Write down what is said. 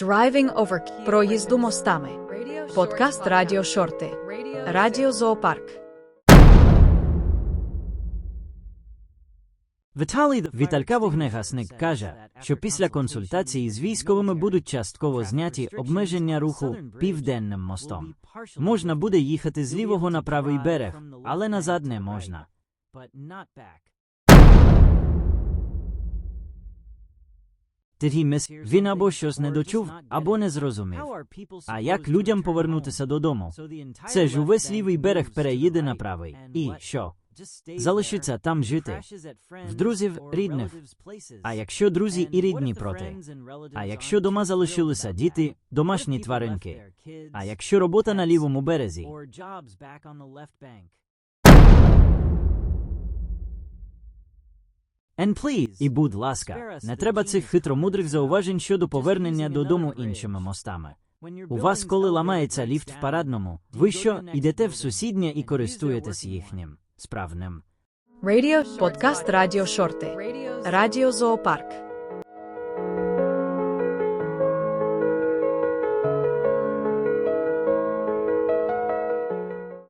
Driving over проїзду мостами. Подкаст Радіо Шорти. Радіо Зоопарк. Віталій Віталька Вогнегасник каже, що після консультації з військовими будуть частково зняті обмеження руху південним мостом. Можна буде їхати з лівого на правий берег, але назад не можна. Тоді мис він або щось не дочув, або не зрозумів. А як людям повернутися додому? Це ж увесь лівий берег переїде на правий. І що? Залишиться там жити. В друзів рідних. А якщо друзі і рідні проти? А якщо дома залишилися діти, домашні тваринки? А якщо робота на лівому березі? And please, і будь ласка, не треба цих хитромудрих зауважень щодо повернення додому іншими мостами. У вас, коли ламається ліфт в парадному, ви що, йдете в сусіднє і користуєтесь їхнім справним. Радіо Подкаст Радіо Шорти. Радіо Зоопарк.